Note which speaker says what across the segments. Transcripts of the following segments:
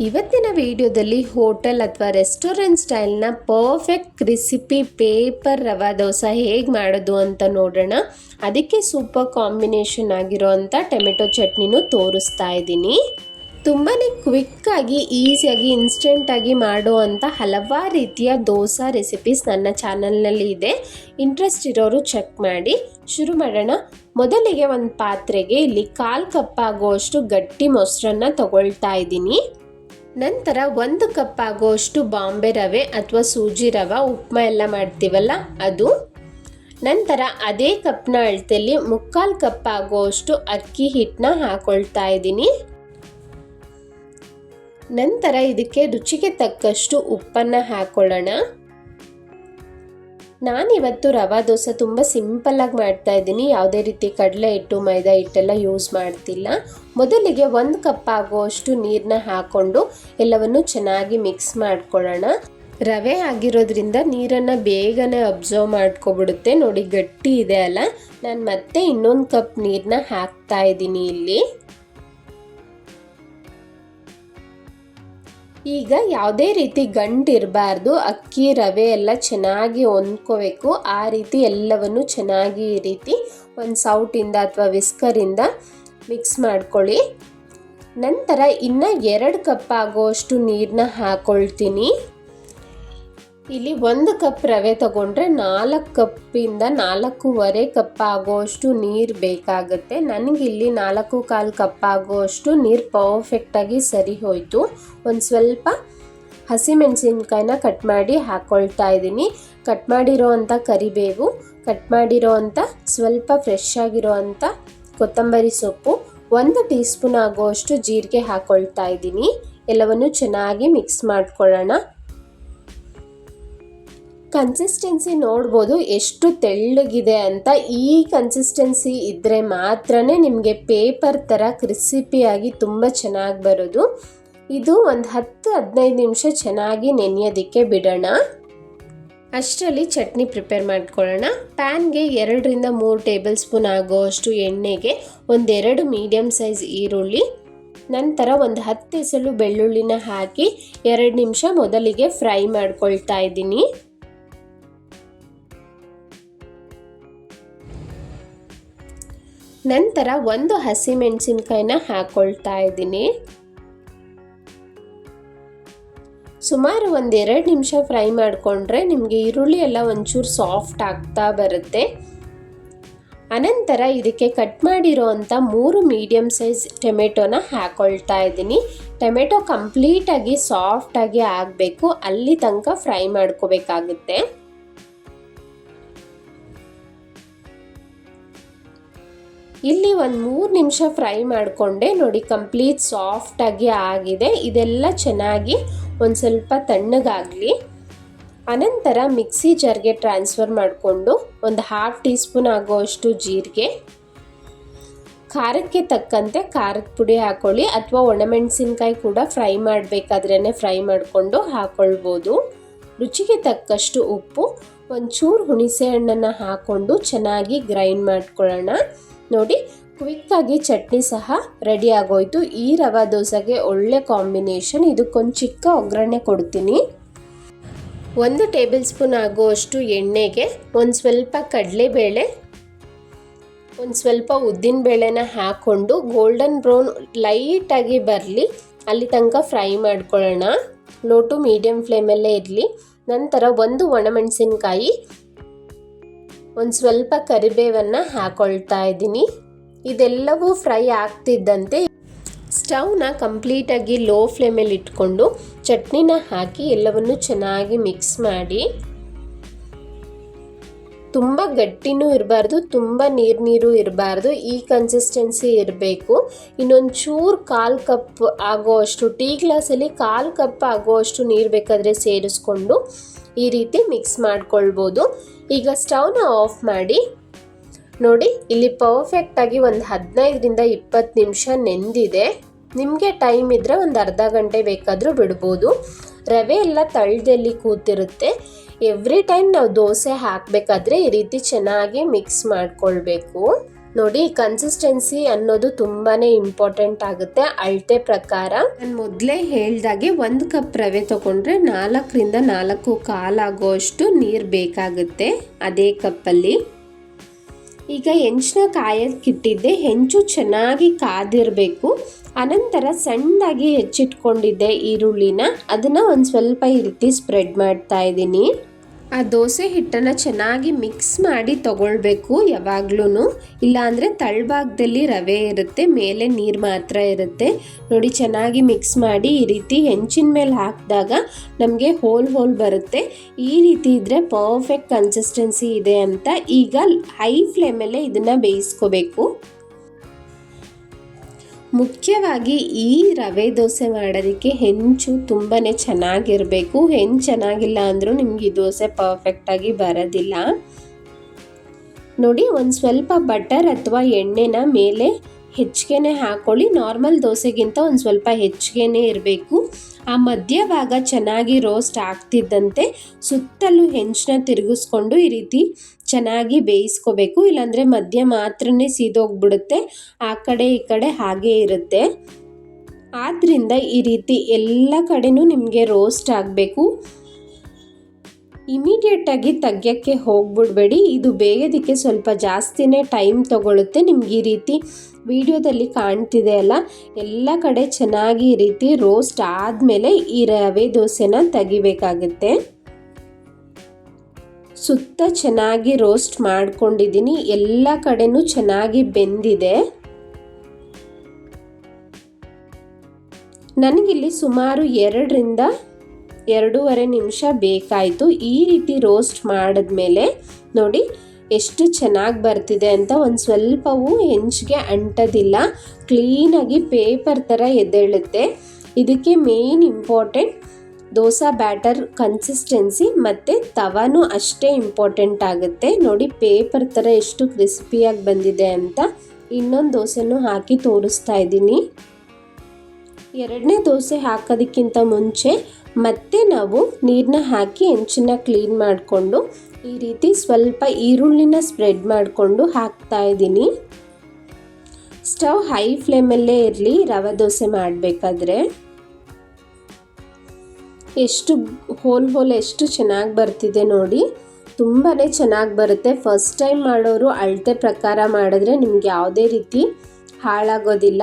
Speaker 1: ಇವತ್ತಿನ ವಿಡಿಯೋದಲ್ಲಿ ಹೋಟೆಲ್ ಅಥವಾ restaurant ಸ್ಟೈಲ್ನ perfect crispy paper rava dosa ಹೇಗೆ ಮಾಡೋದು ಅಂತ ನೋಡೋಣ. ಅದಕ್ಕೆ ಸೂಪರ್ ಕಾಂಬಿನೇಷನ್ ಆಗಿರೋವಂಥ ಟೊಮೆಟೊ ಚಟ್ನಿನೂ ತೋರಿಸ್ತಾ ಇದ್ದೀನಿ. ತುಂಬಾ ಕ್ವಿಕ್ಕಾಗಿ ಈಸಿಯಾಗಿ ಇನ್ಸ್ಟೆಂಟಾಗಿ ಮಾಡುವಂಥ ಹಲವಾರು ರೀತಿಯ ದೋಸೆ ರೆಸಿಪೀಸ್ ನನ್ನ ಚಾನಲ್ನಲ್ಲಿ ಇದೆ. ಇಂಟ್ರೆಸ್ಟ್ ಇರೋರು ಚೆಕ್ ಮಾಡಿ. ಶುರು ಮಾಡೋಣ. ಮೊದಲಿಗೆ ಒಂದು ಪಾತ್ರೆಗೆ ಇಲ್ಲಿ ಕಾಲು ಕಪ್ ಆಗುವಷ್ಟು ಗಟ್ಟಿ ಮೊಸರನ್ನು ತಗೊಳ್ತಾ ಇದ್ದೀನಿ. ನಂತರ ಒಂದು ಕಪ್ ಆಗುವಷ್ಟು ಬಾಂಬೆ ರವೆ ಅಥವಾ ಸೂಜಿ ರವೆ, ಉಪ್ಮಾ ಎಲ್ಲ ಮಾಡ್ತೀವಲ್ಲ, ಅದು. ನಂತರ ಅದೇ ಕಪ್ನ ಅಳತೆಯಲ್ಲಿ ಮುಕ್ಕಾಲು ಕಪ್ ಆಗುವಷ್ಟು ಅಕ್ಕಿ ಹಿಟ್ಟನ್ನ ಹಾಕೊಳ್ತಾ ಇದ್ದೀನಿ. ನಂತರ ಇದಕ್ಕೆ ರುಚಿಗೆ ತಕ್ಕಷ್ಟು ಉಪ್ಪನ್ನು ಹಾಕೊಳ್ಳೋಣ. ನಾನಿವತ್ತು ರವಾ ದೋಸೆ ತುಂಬ ಸಿಂಪಲ್ಲಾಗಿ ಮಾಡ್ತಾ ಇದ್ದೀನಿ. ಯಾವುದೇ ರೀತಿ ಕಡಲೆ ಹಿಟ್ಟು, ಮೈದಾ ಹಿಟ್ಟೆಲ್ಲ ಯೂಸ್ ಮಾಡ್ತಿಲ್ಲ. ಮೊದಲಿಗೆ ಒಂದು ಕಪ್ ಆಗುವಷ್ಟು ನೀರನ್ನ ಹಾಕ್ಕೊಂಡು ಎಲ್ಲವನ್ನು ಚೆನ್ನಾಗಿ ಮಿಕ್ಸ್ ಮಾಡ್ಕೊಳ್ಳೋಣ. ರವೆ ಆಗಿರೋದ್ರಿಂದ ನೀರನ್ನು ಬೇಗನೆ ಅಬ್ಸರ್ವ್ ಮಾಡ್ಕೊಬಿಡುತ್ತೆ. ನೋಡಿ ಗಟ್ಟಿ ಇದೆ ಅಲ್ಲ. ನಾನು ಮತ್ತೆ ಇನ್ನೊಂದು ಕಪ್ ನೀರನ್ನ ಹಾಕ್ತಾ ಇದ್ದೀನಿ ಇಲ್ಲಿ. ಈಗ ಯಾವುದೇ ರೀತಿ ಗಂಟು ಇರಬಾರ್ದು, ಅಕ್ಕಿ, ರವೆ ಎಲ್ಲ ಚೆನ್ನಾಗಿ ಹೊಂದ್ಕೋಬೇಕು. ಆ ರೀತಿ ಎಲ್ಲವನ್ನು ಚೆನ್ನಾಗಿ ಈ ರೀತಿ ಒಂದು ಸೌಟಿಂದ ಅಥವಾ ವಿಸ್ಕರಿಂದ ಮಿಕ್ಸ್ ಮಾಡ್ಕೊಳ್ಳಿ. ನಂತರ ಇನ್ನು ಎರಡು ಕಪ್ ಆಗೋಷ್ಟು ನೀರನ್ನ ಹಾಕೊಳ್ತೀನಿ. ಇಲ್ಲಿ ಒಂದು ಕಪ್ ರವೆ ತಗೊಂಡ್ರೆ ನಾಲ್ಕು ಕಪ್ಪಿಂದ ನಾಲ್ಕೂವರೆ ಕಪ್ ಆಗೋಷ್ಟು ನೀರು ಬೇಕಾಗುತ್ತೆ. ನನಗಿಲ್ಲಿ ನಾಲ್ಕು ಕಾಲು ಕಪ್ ಆಗೋಷ್ಟು ನೀರು ಪರ್ಫೆಕ್ಟಾಗಿ ಸರಿ ಹೋಯಿತು. ಒಂದು ಸ್ವಲ್ಪ ಹಸಿಮೆಣಸಿನ್ಕಾಯಿನ ಕಟ್ ಮಾಡಿ ಹಾಕ್ಕೊಳ್ತಾ ಇದ್ದೀನಿ. ಕಟ್ ಮಾಡಿರೋ ಅಂಥ ಕರಿಬೇವು ಕಟ್ ಮಾಡಿರೋ ಅಂಥ ಸ್ವಲ್ಪ ಫ್ರೆಶ್ ಆಗಿರೋ ಅಂಥ ಕೊತ್ತಂಬರಿ ಸೊಪ್ಪು, ಒಂದು ಟೀ ಸ್ಪೂನ್ ಆಗೋಷ್ಟು ಜೀರಿಗೆ ಹಾಕ್ಕೊಳ್ತಾ ಇದ್ದೀನಿ. ಎಲ್ಲವನ್ನು ಚೆನ್ನಾಗಿ ಮಿಕ್ಸ್ ಮಾಡ್ಕೊಳ್ಳೋಣ. ಕನ್ಸಿಸ್ಟೆನ್ಸಿ ನೋಡ್ಬೋದು ಎಷ್ಟು ತೆಳ್ಳಗಿದೆ ಅಂತ. ಈ ಕನ್ಸಿಸ್ಟೆನ್ಸಿ ಇದ್ದರೆ ಮಾತ್ರ ನಿಮಗೆ ಪೇಪರ್ ಥರ ಕ್ರಿಸಿಪಿಯಾಗಿ ತುಂಬ ಚೆನ್ನಾಗಿ ಬರೋದು. ಇದು ಒಂದು ಹತ್ತು, ಹದಿನೈದು ನಿಮಿಷ ಚೆನ್ನಾಗಿ ನೆನೆಯೋದಕ್ಕೆ ಬಿಡೋಣ. ಅಷ್ಟರಲ್ಲಿ ಚಟ್ನಿ ಪ್ರಿಪೇರ್ ಮಾಡ್ಕೊಳ್ಳೋಣ. ಪ್ಯಾನ್ಗೆ ಎರಡರಿಂದ ಮೂರು ಟೇಬಲ್ ಸ್ಪೂನ್ ಆಗೋಷ್ಟು ಎಣ್ಣೆಗೆ ಒಂದೆರಡು ಮೀಡಿಯಮ್ ಸೈಜ್ ಈರುಳ್ಳಿ, ನಂತರ ಒಂದು ಹತ್ತು ಎಸಳು ಬೆಳ್ಳುಳ್ಳಿನ ಹಾಕಿ ಎರಡು ನಿಮಿಷ ಮೊದಲಿಗೆ ಫ್ರೈ ಮಾಡ್ಕೊಳ್ತಾ ಇದ್ದೀನಿ. ನಂತರ ಒಂದು ಹಸಿಮೆಣಸಿನ್ಕಾಯಿನ ಹಾಕ್ಕೊಳ್ತಾ ಇದ್ದೀನಿ. ಸುಮಾರು ಒಂದೆರಡು ನಿಮಿಷ ಫ್ರೈ ಮಾಡಿಕೊಂಡ್ರೆ ನಿಮಗೆ ಈರುಳ್ಳಿ ಎಲ್ಲ ಒಂಚೂರು ಸಾಫ್ಟ್ ಆಗ್ತಾ ಬರುತ್ತೆ. ಅನಂತರ ಇದಕ್ಕೆ ಕಟ್ ಮಾಡಿರೋ ಅಂಥ ಮೂರು ಮೀಡಿಯಮ್ ಸೈಜ್ ಟೊಮೆಟೊನ ಹಾಕ್ಕೊಳ್ತಾ ಇದ್ದೀನಿ. ಟೊಮೆಟೊ ಕಂಪ್ಲೀಟಾಗಿ ಸಾಫ್ಟಾಗಿ ಆಗಬೇಕು, ಅಲ್ಲಿ ತನಕ ಫ್ರೈ ಮಾಡ್ಕೋಬೇಕಾಗುತ್ತೆ. ಇಲ್ಲಿ ಒಂದು ಮೂರು ನಿಮಿಷ ಫ್ರೈ ಮಾಡಿಕೊಂಡೆ. ನೋಡಿ, ಕಂಪ್ಲೀಟ್ ಸಾಫ್ಟಾಗಿ ಆಗಿದೆ. ಇದೆಲ್ಲ ಚೆನ್ನಾಗಿ ಒಂದು ಸ್ವಲ್ಪ ತಣ್ಣಗಾಗಲಿ. ಅನಂತರ ಮಿಕ್ಸಿ ಜರ್ಗೆ ಟ್ರಾನ್ಸ್ಫರ್ ಮಾಡಿಕೊಂಡು ಒಂದು ಹಾಫ್ ಟೀ ಸ್ಪೂನ್ ಆಗೋಷ್ಟು ಜೀರಿಗೆ. ಖಾರಕ್ಕೆ ತಕ್ಕಂತೆ ಖಾರದ ಪುಡಿ ಹಾಕೊಳ್ಳಿ. ಅಥವಾ ಒಣಮೆಣಸಿನ್ಕಾಯಿ ಕೂಡ ಫ್ರೈ ಮಾಡಬೇಕಾದ್ರೇ ಫ್ರೈ ಮಾಡಿಕೊಂಡು ಹಾಕ್ಕೊಳ್ಬೋದು ರುಚಿಗೆ ತಕ್ಕಷ್ಟು ಉಪ್ಪು. ಒಂಚೂರು ಹುಣಸೆ ಹಣ್ಣನ್ನು ಹಾಕ್ಕೊಂಡು ಚೆನ್ನಾಗಿ ಗ್ರೈಂಡ್ ಮಾಡ್ಕೊಳ್ಳೋಣ. ನೋಡಿ ಕ್ವಿಕ್ಕಾಗಿ ಚಟ್ನಿ ಸಹ ರೆಡಿ ಆಗೋಯ್ತು. ಈ ರವೆ ದೋಸೆಗೆ ಒಳ್ಳೆ ಕಾಂಬಿನೇಷನ್ ಇದಕ್ಕೊಂದು ಚಿಕ್ಕ ಒಗ್ಗರಣೆ ಕೊಡ್ತೀನಿ. ಒಂದು ಟೇಬಲ್ ಸ್ಪೂನ್ ಆಗುವಷ್ಟು ಎಣ್ಣೆಗೆ ಒಂದು ಸ್ವಲ್ಪ ಕಡಲೆಬೇಳೆ, ಒಂದು ಸ್ವಲ್ಪ ಉದ್ದಿನ ಬೇಳೆನ ಹಾಕ್ಕೊಂಡು ಗೋಲ್ಡನ್ ಬ್ರೌನ್ ಲೈಟಾಗಿ ಬರಲಿ. ಅಲ್ಲಿ ತನಕ ಫ್ರೈ ಮಾಡ್ಕೊಳ್ಳೋಣ. ಲೋ ಟು ಮೀಡಿಯಮ್ ಫ್ಲೇಮಲ್ಲೇ ಇರಲಿ. ನಂತರ ಒಂದು ಒಣಮೆಣಸಿನ್ಕಾಯಿ ಒಂದು ಸ್ವಲ್ಪ ಕರಿಬೇವನ್ನು ಹಾಕೊಳ್ತಾ ಇದ್ದೀನಿ. ಇದೆಲ್ಲವೂ ಫ್ರೈ ಆಗ್ತಿದ್ದಂತೆ ಸ್ಟವ್ನ ಕಂಪ್ಲೀಟಾಗಿ ಲೋ ಫ್ಲೇಮಲ್ಲಿ ಇಟ್ಕೊಂಡು ಚಟ್ನಿನ ಹಾಕಿ ಎಲ್ಲವನ್ನು ಚೆನ್ನಾಗಿ ಮಿಕ್ಸ್ ಮಾಡಿ. ತುಂಬ ಗಟ್ಟಿನೂ ಇರಬಾರ್ದು, ತುಂಬ ನೀರು ನೀರು ಇರಬಾರ್ದು, ಈ ಕನ್ಸಿಸ್ಟೆನ್ಸಿ ಇರಬೇಕು. ಇನ್ನೊಂದು ಚೂರು ಕಾಲು ಕಪ್ ಆಗೋವಷ್ಟು ಟೀ ಗ್ಲಾಸಲ್ಲಿ ಕಾಲು ಕಪ್ ಆಗೋವಷ್ಟು ನೀರು ಬೇಕಾದರೆ ಸೇರಿಸ್ಕೊಂಡು ಈ ರೀತಿ ಮಿಕ್ಸ್ ಮಾಡ್ಕೊಳ್ಬೋದು. ಈಗ ಸ್ಟವ್ನ ಆಫ್ ಮಾಡಿ, ನೋಡಿ ಇಲ್ಲಿ ಪರ್ಫೆಕ್ಟಾಗಿ ಒಂದು ಹದಿನೈದರಿಂದ ಇಪ್ಪತ್ತು ನಿಮಿಷ ನೆಂದಿದೆ. ನಿಮಗೆ ಟೈಮ್ ಇದ್ದರೆ ಒಂದು ಅರ್ಧ ಗಂಟೆ ಬೇಕಾದರೂ ಬಿಡ್ಬೋದು. ರವೆ ಎಲ್ಲ ತಳ್ಳದಲ್ಲಿ ಕೂತಿರುತ್ತೆ. ಎವ್ರಿ ಟೈಮ್ ನಾವು ದೋಸೆ ಹಾಕಬೇಕಾದ್ರೆ ಈ ರೀತಿ ಚೆನ್ನಾಗಿ ಮಿಕ್ಸ್ ಮಾಡ್ಕೊಳ್ಬೇಕು. ನೋಡಿ ಕನ್ಸಿಸ್ಟೆನ್ಸಿ ಅನ್ನೋದು ತುಂಬಾ ಇಂಪಾರ್ಟೆಂಟ್ ಆಗುತ್ತೆ, ಅಳತೆ ಪ್ರಕಾರ. ನಾನು ಮೊದಲೇ ಹೇಳ್ದಾಗೆ ಒಂದು ಕಪ್ ರವೆ ತಗೊಂಡ್ರೆ ನಾಲ್ಕರಿಂದ ನಾಲ್ಕು ಕಾಲಾಗೋಷ್ಟು ನೀರು ಬೇಕಾಗುತ್ತೆ ಅದೇ ಕಪ್ಪಲ್ಲಿ. ಈಗ ಹೆಂಚನ್ನ ಕಾಯಕ್ಕಿಟ್ಟಿದ್ದೆ ಹೆಂಚು ಚೆನ್ನಾಗಿ ಕಾದಿರಬೇಕು. ಅನಂತರ ಸಣ್ಣದಾಗಿ ಹೆಚ್ಚಿಟ್ಕೊಂಡಿದ್ದೆ ಈರುಳ್ಳಿನ, ಅದನ್ನು ಒಂದು ಸ್ವಲ್ಪ ಈ ರೀತಿ ಸ್ಪ್ರೆಡ್ ಮಾಡ್ತಾ ಇದ್ದೀನಿ. ಆ ದೋಸೆ ಹಿಟ್ಟನ್ನು ಚೆನ್ನಾಗಿ ಮಿಕ್ಸ್ ಮಾಡಿ ತಗೊಳ್ಬೇಕು ಯಾವಾಗ್ಲೂ ಇಲ್ಲಾಂದರೆ ತಳಭಾಗದಲ್ಲಿ ರವೆ ಇರುತ್ತೆ, ಮೇಲೆ ನೀರು ಮಾತ್ರ ಇರುತ್ತೆ. ನೋಡಿ, ಚೆನ್ನಾಗಿ ಮಿಕ್ಸ್ ಮಾಡಿ ಈ ರೀತಿ ಹೆಂಚಿನ ಮೇಲೆ ಹಾಕಿದಾಗ ನಮಗೆ ಹೋಲ್ ಹೋಲ್ ಬರುತ್ತೆ. ಈ ರೀತಿ ಇದ್ದರೆ ಪರ್ಫೆಕ್ಟ್ ಕನ್ಸಿಸ್ಟೆನ್ಸಿ ಇದೆ ಅಂತ ಈಗ ಹೈ ಫ್ಲೇಮಲ್ಲೇ ಇದನ್ನು ಬೇಯಿಸ್ಕೋಬೇಕು. ಮುಖ್ಯವಾಗಿ ಈ ರವೆ ದೋಸೆ ಮಾಡೋದಕ್ಕೆ ಹೆಂಚು ತುಂಬಾ ಚೆನ್ನಾಗಿರಬೇಕು. ಹೆಂಚು ಚೆನ್ನಾಗಿಲ್ಲ ಅಂದರೂ ನಿಮ್ಗೆ ಈ ದೋಸೆ ಪರ್ಫೆಕ್ಟಾಗಿ ಬರೋದಿಲ್ಲ. ನೋಡಿ, ಒಂದು ಸ್ವಲ್ಪ ಬಟರ್ ಅಥವಾ ಎಣ್ಣೆನ ಮೇಲೆ ಹೆಚ್ಚಿಗೆನೆ ಹಾಕ್ಕೊಳ್ಳಿ ನಾರ್ಮಲ್ ದೋಸೆಗಿಂತ ಒಂದು ಸ್ವಲ್ಪ ಹೆಚ್ಚಿಗೆನೇ ಇರಬೇಕು. ಆ ಮಧ್ಯಭಾಗ ಚೆನ್ನಾಗಿ ರೋಸ್ಟ್ ಆಗ್ತಿದ್ದಂತೆ ಸುತ್ತಲೂ ಹೆಂಚನ್ನ ತಿರುಗಿಸ್ಕೊಂಡು ಈ ರೀತಿ ಚೆನ್ನಾಗಿ ಬೇಯಿಸ್ಕೋಬೇಕು. ಇಲ್ಲಾಂದರೆ ಮಧ್ಯ ಮಾತ್ರನೇ ಸೀದೋಗ್ಬಿಡುತ್ತೆ. ಆ ಕಡೆ ಈ ಕಡೆ ಹಾಗೇ ಇರುತ್ತೆ. ಆದ್ದರಿಂದ ಈ ರೀತಿ ಎಲ್ಲ ಕಡೆನೂ ನಿಮಗೆ ರೋಸ್ಟ್ ಆಗಬೇಕು. ಇಮಿಡಿಯೇಟಾಗಿ ತೆಗ್ಯೋಕ್ಕೆ ಹೋಗ್ಬಿಡ್ಬೇಡಿ. ಇದು ಬೇಯೋದಕ್ಕೆ ಸ್ವಲ್ಪ ಜಾಸ್ತಿನೇ ಟೈಮ್ ತಗೊಳುತ್ತೆ. ನಿಮ್ಗೆ ಈ ರೀತಿ ವಿಡಿಯೋದಲ್ಲಿ ಕಾಣ್ತಿದೆ ಅಲ್ಲ? ಎಲ್ಲ ಕಡೆ ಚೆನ್ನಾಗಿ ಈ ರೀತಿ ರೋಸ್ಟ್ ಆದಮೇಲೆ ಈ ರವೆ ದೋಸೆನ ತೆಗಿಬೇಕಾಗುತ್ತೆ. ಸುತ್ತ ಚೆನ್ನಾಗಿ ರೋಸ್ಟ್ ಮಾಡ್ಕೊಂಡಿದ್ದೀನಿ. ಎಲ್ಲ ಕಡೆನೂ ಚೆನ್ನಾಗಿ ಬೆಂದಿದೆ. ನನಗಿಲ್ಲಿ ಸುಮಾರು ಎರಡರಿಂದ ಎರಡೂವರೆ ನಿಮಿಷ ಬೇಕಾಯಿತು. ಈ ರೀತಿ ರೋಸ್ಟ್ ಮಾಡಿದ್ಮೇಲೆ ನೋಡಿ ಎಷ್ಟು ಚೆನ್ನಾಗಿ ಬರ್ತಿದೆ ಅಂತ ಒಂದು ಸ್ವಲ್ಪವೂ ಹೆಂಚಿಗೆ ಅಂಟೋದಿಲ್ಲ. ಕ್ಲೀನಾಗಿ ಪೇಪರ್ ಥರ ಎದ್ದೇಳುತ್ತೆ. ಇದಕ್ಕೆ main important dosa, batter consistency ಮತ್ತು ತವನೂ ಅಷ್ಟೇ ಇಂಪಾರ್ಟೆಂಟ್ ಆಗುತ್ತೆ. ನೋಡಿ ಪೇಪರ್ ಥರ ಎಷ್ಟು ಕ್ರಿಸ್ಪಿಯಾಗಿ ಬಂದಿದೆ ಅಂತ ಇನ್ನೊಂದು ದೋಸೆನೂ ಹಾಕಿ ತೋರಿಸ್ತಾ ಇದ್ದೀನಿ. ಎರಡನೇ ದೋಸೆ ಹಾಕೋದಕ್ಕಿಂತ ಮುಂಚೆ ಮತ್ತೆ ನಾವು ನೀರನ್ನ ಹಾಕಿ ಹೆಂಚನ್ನ ಕ್ಲೀನ್ ಮಾಡಿಕೊಂಡು ಈ ರೀತಿ ಸ್ವಲ್ಪ ಈರುಳ್ಳಿನ ಸ್ಪ್ರೆಡ್ ಮಾಡಿಕೊಂಡು ಹಾಕ್ತಾ ಇದ್ದೀನಿ. ಸ್ಟವ್ ಹೈ ಫ್ಲೇಮಲ್ಲೇ ಇರಲಿ, ರವೆ ದೋಸೆ ಮಾಡಬೇಕಾದ್ರೆ. ಎಷ್ಟು ಹೋಲ್ ಹೋಲ್ ಎಷ್ಟು ಚೆನ್ನಾಗಿ ಬರ್ತಿದೆ ನೋಡಿ. ತುಂಬಾ ಚೆನ್ನಾಗಿ ಬರುತ್ತೆ. ಫಸ್ಟ್ ಟೈಮ್ ಮಾಡೋರು ಅಳತೆ ಪ್ರಕಾರ ಮಾಡಿದ್ರೆ ನಿಮ್ಗೆ ಯಾವುದೇ ರೀತಿ ಹಾಳಾಗೋದಿಲ್ಲ.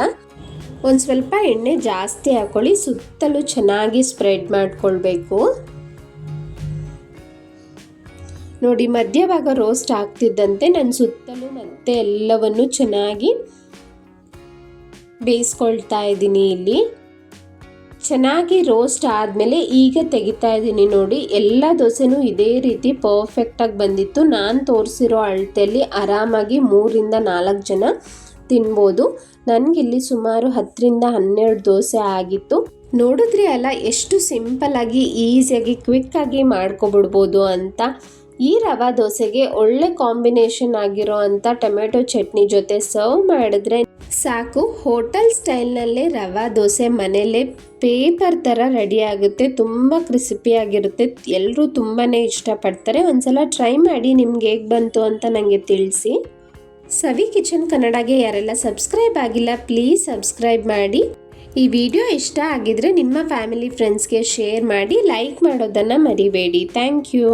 Speaker 1: ಒಂದು ಸ್ವಲ್ಪ ಎಣ್ಣೆ ಜಾಸ್ತಿ ಹಾಕೊಳ್ಳಿ, ಸುತ್ತಲೂ ಚೆನ್ನಾಗಿ ಸ್ಪ್ರೆಡ್ ಮಾಡಿಕೊಳ್ಬೇಕು. ನೋಡಿ, ಮಧ್ಯಭಾಗ ರೋಸ್ಟ್ ಆಗ್ತಿದ್ದಂತೆ ನನ್ನ ಸುತ್ತಲೂ ಮತ್ತೆ ಎಲ್ಲವನ್ನು ಚೆನ್ನಾಗಿ ಬೇಯಿಸ್ಕೊಳ್ತಾ ಇದ್ದೀನಿ ಇಲ್ಲಿ. ಚೆನ್ನಾಗಿ ರೋಸ್ಟ್ ಆದಮೇಲೆ ಈಗ ತೆಗಿತಾ ಇದ್ದೀನಿ ನೋಡಿ, ಎಲ್ಲ ದೋಸೆನೂ ಇದೇ ರೀತಿ ಪರ್ಫೆಕ್ಟಾಗಿ ಬಂದಿತ್ತು. ನಾನು ತೋರಿಸಿರೋ ಅಳತೆಯಲ್ಲಿ ಆರಾಮಾಗಿ ಮೂರಿಂದ ನಾಲ್ಕು ಜನ ತಿನ್ಬೋದು. ನನಗಿಲ್ಲಿ ಸುಮಾರು ಹತ್ತರಿಂದ ಹನ್ನೆರಡು ದೋಸೆ ಆಗಿತ್ತು. ನೋಡಿದ್ರಿ ಅಲ್ಲ, ಎಷ್ಟು ಸಿಂಪಲ್ ಆಗಿ ಈಸಿಯಾಗಿ ಕ್ವಿಕ್ಕಾಗಿ ಮಾಡ್ಕೊಬಿಡ್ಬೋದು ಅಂತ. ಈ ರವಾ ದೋಸೆಗೆ ಒಳ್ಳೆ ಕಾಂಬಿನೇಷನ್ ಆಗಿರೋ ಅಂಥ ಟೊಮೆಟೊ ಚಟ್ನಿ ಜೊತೆ ಸರ್ವ್ ಮಾಡಿದ್ರೆ ಸಾಕು. ಹೋಟೆಲ್ ಸ್ಟೈಲ್ನಲ್ಲೇ ರವಾ ದೋಸೆ ಮನೆಯಲ್ಲೇ ಪೇಪರ್ ಥರ ರೆಡಿ ಆಗುತ್ತೆ, ತುಂಬ ಕ್ರಿಸಿಪಿಯಾಗಿರುತ್ತೆ ಎಲ್ಲರೂ ತುಂಬಾ ಇಷ್ಟಪಡ್ತಾರೆ. ಒಂದ್ಸಲ ಟ್ರೈ ಮಾಡಿ ನಿಮ್ಗೆ ಹೇಗೆ ಬಂತು ಅಂತ ನನಗೆ ತಿಳಿಸಿ. ಸವಿ ಕಿಚನ್ ಕನ್ನಡಗೆ ಯಾರೆಲ್ಲ ಸಬ್ಸ್ಕ್ರೈಬ್ ಆಗಿಲ್ಲ ಪ್ಲೀಸ್ ಸಬ್ಸ್ಕ್ರೈಬ್ ಮಾಡಿ. ಈ ವಿಡಿಯೋ ಇಷ್ಟ ಆಗಿದ್ರೆ ನಿಮ್ಮ ಫ್ಯಾಮಿಲಿ ಫ್ರೆಂಡ್ಸ್ಗೆ ಶೇರ್ ಮಾಡಿ ಲೈಕ್ ಮಾಡೋದನ್ನು ಮರಿಬೇಡಿ. Thank you